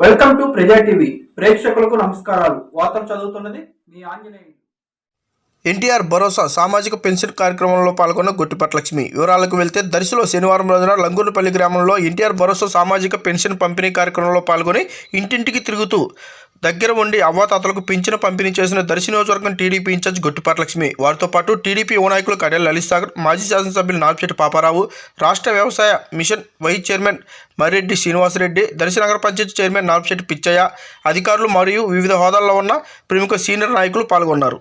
Welcome to ప్రజా TV. ప్రేక్షకులకు నమస్కారాలు. వార్తలు చదువుతున్నది మీ ఆంజనేయులు. ఎన్టీఆర్ భరోసా సామాజిక పెన్షన్ కార్యక్రమంలో పాల్గొన్న గుట్టిపట్లక్ష్మి. వివరాలకు వెళ్తే దర్శిలో శనివారం రోజున లంగూరుపల్లి గ్రామంలో ఎన్టీఆర్ భరోసా సామాజిక పెన్షన్ పంపిణీ కార్యక్రమంలో పాల్గొని ఇంటింటికి తిరుగుతూ దగ్గర ఉండి అవ్వాతాతలకు పింఛను పంపిణీ చేసిన దర్శి నియోజకవర్గం టీడీపీ ఇన్ఛార్జ్ గొట్టిపాటి లక్ష్మి. వారితో పాటు టీడీపీ యువ నాయకులు కడెల లలిత్ సాగర్ మాజీ శాసనసభ్యులు నాపిశెట్టి పాపారావు రాష్ట్ర వ్యవసాయ mission vice chairman Marreddy Srinivasareddy Darsi నగర పంచాయతీ చైర్మన్ నాపిశెట్టి పిచ్చయ్య అధికారులు మరియు వివిధ హోదాల్లో ఉన్న ప్రముఖ సీనియర్ నాయకులు పాల్గొన్నారు.